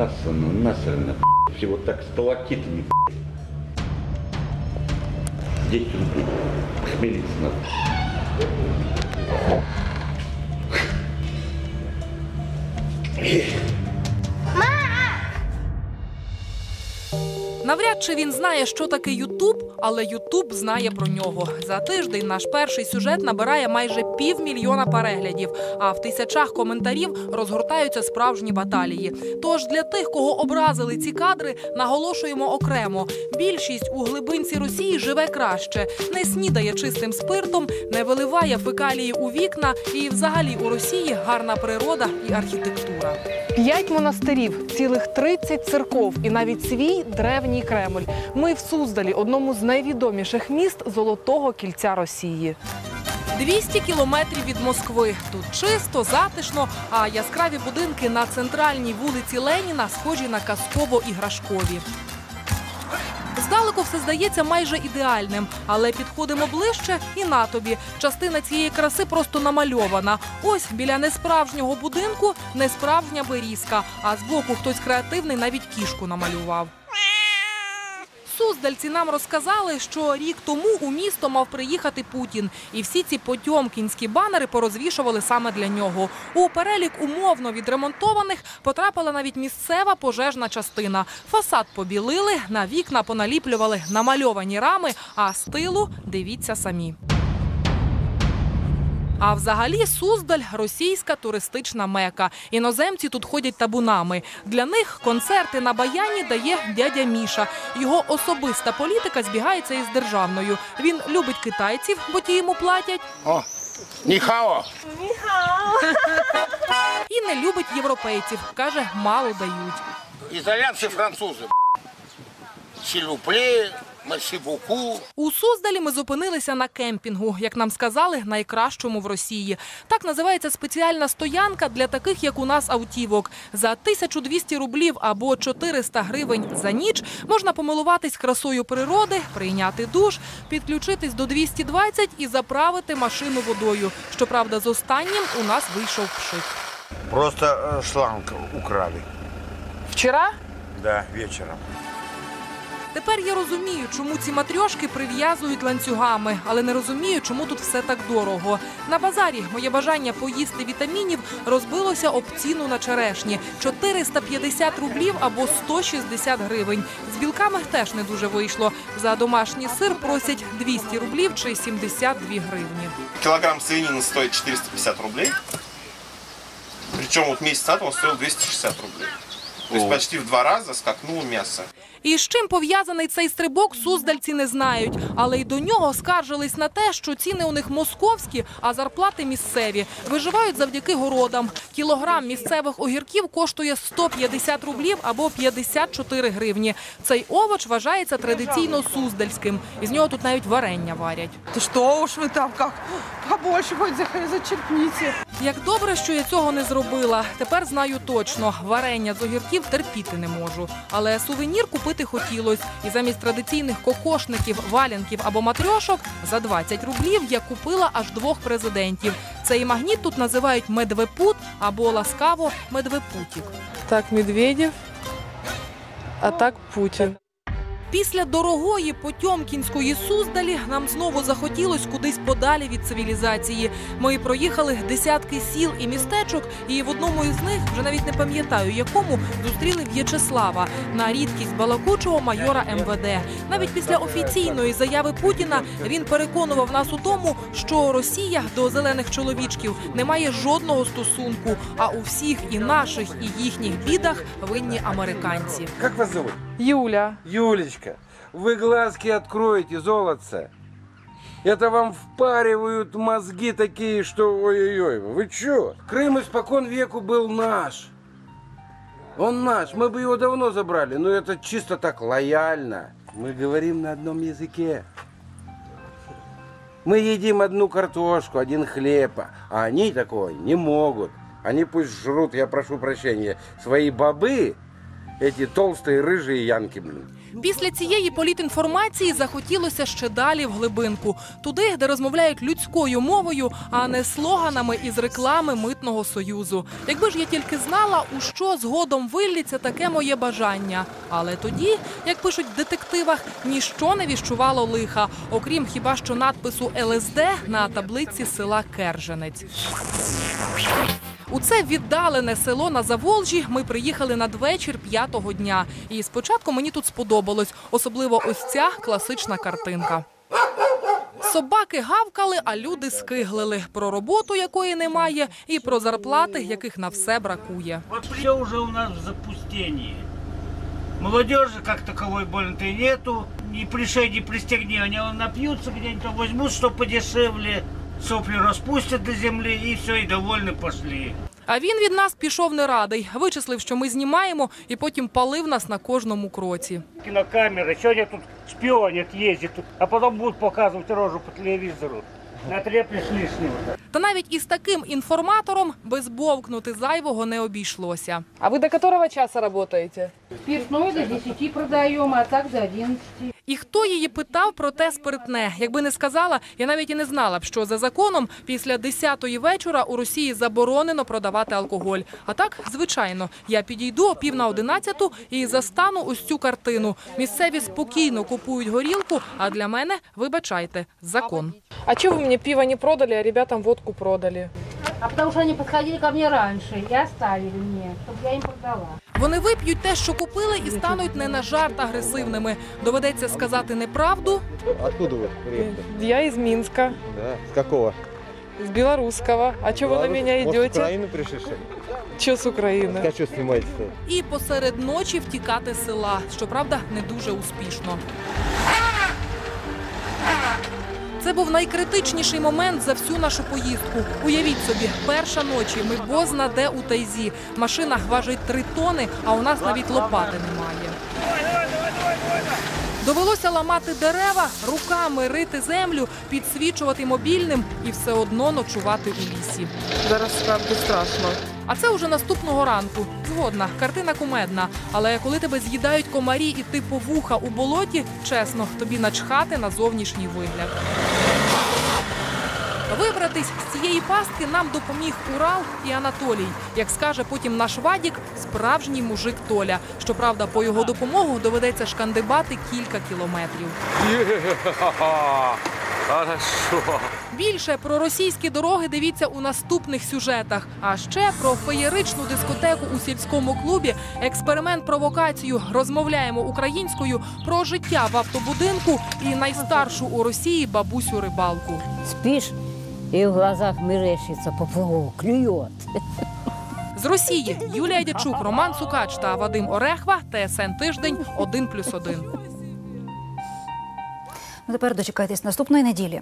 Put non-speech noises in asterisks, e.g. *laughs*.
Насрано, насрано. Все вот так сталактитами, Здесь 10 рублей. Хмелиться надо. Навряд чи він знає, що таке Ютуб, але Ютуб знає про нього. За тиждень наш перший сюжет набирає майже півмільйона переглядів, а в тисячах коментарів розгортаються справжні баталії. Тож для тих, кого образили ці кадри, наголошуємо окремо: більшість у глибинці Росії живе краще, не снідає чистим спиртом, не виливає фекалії у вікна, і взагалі у Росії гарна природа і архітектура. П'ять монастирів, цілих 30 церков і навіть свій древній Кремль. Ми в Суздалі, одному з найвідоміших міст Золотого кільця Росії. 200 кілометрів від Москви. Тут чисто, затишно, а яскраві будинки на центральній вулиці Леніна схожі на казково-іграшкові. Здалеку все здається майже ідеальним, але підходимо ближче і на тобі. Частина цієї краси просто намальована. Ось біля несправжнього будинку несправжня берізка, а збоку хтось креативний навіть кішку намалював. Суздальці нам розказали, що рік тому у місто мав приїхати Путін, і всі ці потьомкінські банери порозвішували саме для нього. У перелік умовно відремонтованих потрапила навіть місцева пожежна частина. Фасад побілили, на вікна поналіплювали намальовані рами, а з тилу дивіться самі. А взагалі Суздаль російська туристична мека. Іноземці тут ходять табунами. Для них концерти на баяні дає дядя Міша. Його особиста політика збігається із державною. Він любить китайців, бо ті йому платять, О, ніхао. і не любить європейців. каже, мало дають. Італійці, французи. Сілюплі, масібуку. У Суздалі ми зупинилися на кемпінгу, як нам сказали, найкращому в Росії. Так називається спеціальна стоянка для таких, як у нас, автівок. За 1200 рублів або 400 гривень за ніч можна помилуватись красою природи, прийняти душ, підключитись до 220 і заправити машину водою. Щоправда, з останнім у нас вийшов пшик. Просто э, шланг украли. Вчора Да, вечором. Тепер я розумію, чому ці матрьошки прив'язують ланцюгами, але не розумію, чому тут все так дорого. На базарі моє бажання поїсти вітамінів розбилося об ціну на черешні 450 рублів або 160 гривень. З білками теж не дуже вийшло. За домашній сир просять 200 рублів чи 72 гривні. Килограмм свинины стоит 450 рублей. Причем вот месяц назад он стоил 260 рублей. То есть почти в два раза скакнуло мясо. І з чим пов'язаний цей стрибок, суздальці не знають. Але й до нього скаржились на те, що ціни у них московські, а зарплати місцеві. Виживають завдяки городам. Кілограм місцевих огірків коштує 150 рублів або 54 гривні. Цей овоч вважається традиційно суздальським. Із нього тут навіть варення варять. Да что уж вы там как побольше хоть за- зачерпните. Як добре, що я цього не зробила. Тепер знаю точно, варення з огірків терпіти не можу. Але сувенір купити хотілось. І замість традиційних кокошників, валянків або матрьошок за 20 рублів я купила аж двох президентів. Цей магніт тут називають медвепут або ласкаво медвепутік. Так, Медведів, а так Путин. Після дорогої потьомкінської суздалі нам знову захотілось кудись подалі від цивілізації. Ми проїхали десятки сіл і містечок, і в одному із них, вже навіть не пам'ятаю якому, зустріли В'ячеслава на рідкість балакучого майора МВД. Навіть після офіційної заяви Путіна він переконував нас у тому, що Росія до зелених чоловічків не має жодного стосунку. А у всіх і наших, і їхніх бідах винні американці. Как вас зовут? Юля. Юлечка, вы глазки откроете, золотце. Это вам впаривают мозги такие, что ой-ой-ой. Вы чё? Крым испокон веку был наш. Он наш, мы бы его давно забрали, но это чисто так лояльно. Мы говорим на одном языке. Мы едим одну картошку, один хлеб, а они такого не могут. Они пусть жрут, я прошу прощения, свои бобы, эти толстые рыжие янки, блин. Після цієї політінформації захотілося ще далі в глибинку, туди, де розмовляють людською мовою, а не слоганами із реклами митного союзу. Якби ж я тільки знала, у що згодом вилліться таке моє бажання. Але тоді, як пишуть в детективах, ніщо не віщувало лиха, окрім хіба що надпису ЛСД на таблиці села Керженець. У це віддалене село на Заволжі ми приїхали надвечір п'ятого дня. І спочатку мені тут сподобалось, особливо ось ця класична картинка. Собаки гавкали, а люди скиглили про роботу, якої немає, і про зарплати, яких на все бракує. Вот все уже у нас в запустении. Молодежи как таковой больно-то нету. Ни пришей, ни пристегни. Они вон напьются где-нибудь, там возьмут подешевле, сопли распустят до земли и все, и довольны пошли. А він від нас пішов не радий. Вичислив, що ми знімаємо, і потім палив нас на кожному кроці. Кинокамеры, сегодня тут шпионят, ездят, а потом будут показывать рожу по Натреплешь лишнего. Та навіть із таким інформатором без бовкнути зайвого не обійшлося. А вы до которого часа работаете? Спиртное до 10 продаем, а так до 11. І хто її питав про те спиртне? Якби не сказала, я навіть і не знала б, що за законом після 10-ї вечора у Росії заборонено продавати алкоголь. А так, звичайно, я підійду о пів на одинадцяту і застану ось цю картину. Місцеві спокійно купують горілку, а для мене, вибачайте, закон. А что вы мне пиво не продали, а ребятам водку продали? А потому что они подходили ко мне раньше и оставили мне, чтобы я им продала. Вони вип'ють те, що купили, і стануть не на жарт агресивними. Доведеться сказати неправду, Откуда вы приехали? Я из Минска, Да. С какого? с белорусского. А что вы на Беларусь? меня Может, с идете? Украины пришли? Что с Украины? А что снимаете-то? і посеред ночі втікати з села. Щоправда, не дуже успішно. Це був найкритичніший момент за всю нашу поїздку. Уявіть собі, перша ночі ми бозна де у тайзі. Машина важить три тони, а у нас навіть лопати немає. Довелося ламати дерева, руками рити землю, підсвічувати мобільним і все одно ночувати у лісі. Зараз справді страшно. А це уже наступного ранку. Згодна, картина кумедна. Але коли тебе з'їдають комарі і ти по вуха у болоті, чесно, тобі начхати на зовнішній вигляд. Вибратись з цієї пастки нам допоміг Урал і Анатолій. Як скаже потім наш Вадік, справжній мужик Толя. Щоправда, по його допомогу доведеться шкандибати кілька кілометрів. *laughs* Хорошо. Більше про російські дороги дивіться у наступних сюжетах. А ще про феєричну дискотеку у сільському клубі, експеримент провокацію. Розмовляємо українською про життя в автобудинку і найстаршу у Росії бабусю рибалку. Спишь, и в глазах мерещится поплавок, клюет. З Росії Юлія Дячук, Роман Сукач та Вадим Орехва. ТСН тиждень 1+,1. Ну, Тепер дочекайтесь наступної неділі.